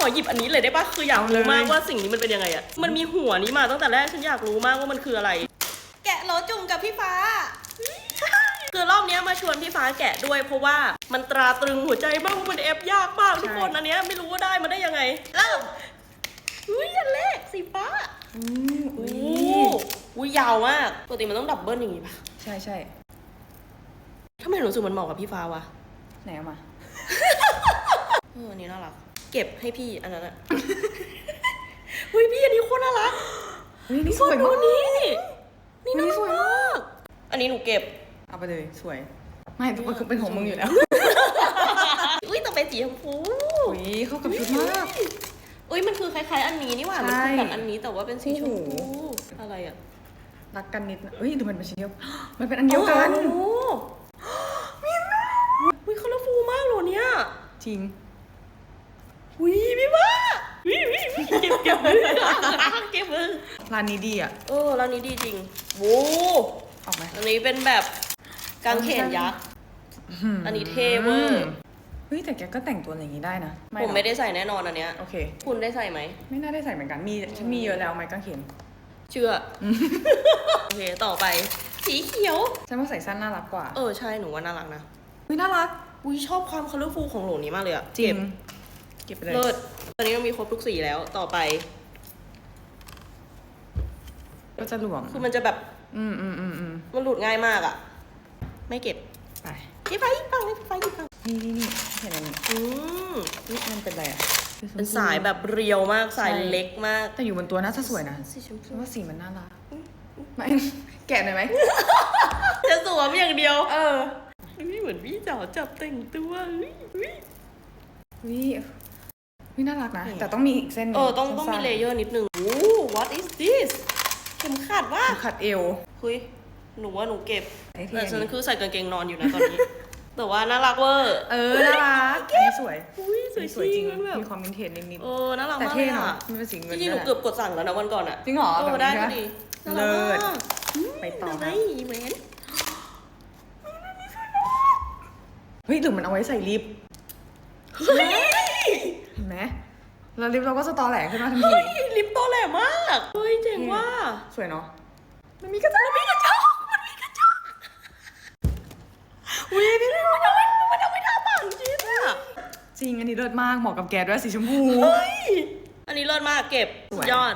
ขอหยิบอันนี้เลยได้ปะคืออยากรู้มากว่าสิ่งนี้มันเป็นยังไงอะมันมีหัวนี้มาตั้งแต่แรกฉันอยากรู้มากว่ามันคืออะไร แกะโลจุ่มกับพี่ฟ้า คือรอบเนี้ยมาชวนพี่ฟ้าแกะด้วย เพราะว่ามันตราตรึงหัวใจมากเพราะมันเอฟยากมากทุกคนอันเนี้ยไม่รู้ว่าได้มาได้ยังไงเริ่มอุ้ยอันแรกสีฟ้าอืมโอ้อุ้ยอุ้ยยาวมากปกติมันต้องดับเบิลอย่างงี้ปะใช่ใช่ทำไมหนูรู้สึกมันเหมาะกับพี่ฟ้าวะไหนเอามา เอออันนี้น่ารัก เก็บให้พี่อันนั้นอะ เฮ้ยพี่อันนี้โคตรน่ารักอุ้ยนี่สสววยยดูมากนี่นี่อุ๊น่ายรักสวยมมากากอันนี้หนูเก็บ เอาไปเลยสวย ไม่ทุกคนคือเป็นของมึงอยู่แล้วอุ้ยแต่เป็นสีชมพูอุ้ยเข้ากับชุดมาก อุ้ยมันคือคล้ายๆ อันนี้นี่หว่า มันใช่คือแบบอันนี้แต่ว่าเป็นสีชมโอ้พูโห อะไรอะรักกันนิดนะเอ้ยดูมันเป็นชิ้นเดียวมันเป็นอันเดียวกัน โอ้โหมีมากอุ้ยคาราฟูมากเลยเนี่ย จริง อุ้ยพี่ว่าอุ้ยอุ้ยอุ้ยเก็บเก็บมือเก็บมือร้านนี้ดีอะเออร้านนี้ดีจริงโว้ออกไหมอันนี้เป็นแบบกางเขนยักษ์ อันนี้เท่เวอร์ เฮ้ยแต่แกก็แต่งตัวอย่างนี้ได้นะผมหรอไม่ได้ใส่แน่นอนอันเนี้ย โอเค คุณได้ใส่ไหม ไม่น่าได้ใส่เหมือนกันมีฉันมีเยอะแล้วไม้กางเขนเชื่ออโอเคต่อไป สีเขียว ฉันว่าใส่สั้นน่ารักกว่าเออใช่หนูว่าน่ารักนะ เฮ้ยน่ารักอุ้ยชอบความคัลเลอร์ฟูของโหลนี้มากเลยอะจริเก็งบ เก็บไปเลยเลิศตอนนี้เรามีครบทุกสีแล้วต่อไป ก็จะหลวม คือมันจะแบบอืมอืมอืมอืมมันหลุดง่ายมากอะไม่เก็บไปพี่ไฟฟังพี่ไฟพี่ฟังนี่นี่นี่เห็นอันนี้อืมนี่มันเป็นอะไรอะเป็นสายแบบเรียวมากสายเล็กมาก แต่อยู่บนตัวน่าจะสวยนะสีชมเพพูราะว่าสีมันน่ารักไม่แกะหน่อยไหมจะสวมอย่างเดียว เออนี่เหมือนพี่จ๋าจับแต่งตัวอุ๊ยอุ๊ยวิวิ น่ารักนะ แต่ต้องมีอีกเส้นหนึ่เออต้องต้องมีสั้นๆเลเยอร์นิดนึงโอ้ what is this เข็มขัดว่าขัดเอวคุยหนูว่าหนูเก็บไอ้เท่แต่ฉันนี่คือใส่กางเกงนอนอยู่นะตอนนี้ แต่ว่าน่ารักเวอร์เออน่ารักอันนี้สวยอุ้ยสวยสวยจริงมันแบบมีความวินเทจนิดเออน่ารักๆแต่มากเท่เลยเนาะอะมันเป็นสีเงินจริงๆหนูด้วยเกือบกดสั่งแล้วนะวันก่อนอะจริงเหรอเอแบบอนี้ได้ใช่พไหมอดีเลิศน่ารักมากไปต่อไหนครับอีเวนเฮ้ยหรือมันเอาไว้ใส่ลิป เฮ้ยเห็น ไหมแล้วลิปเราก็จะตอแหลขึ้นมาทันทีเฮ้ยลิปโตแหลมากเฮ้ยเจ๋งว่าสวยเนาะมันมีกระจกมันมีกระจกมันมีกระจกอุ้ยนี่มันเอาไว้มันเอาไว้ทาปากจริงอะจริงอันนี้เลิศมากเหมาะกับแกด้วยสีชมพู เฮ้ย อันนี้เลิศมากเก็บสวยยอด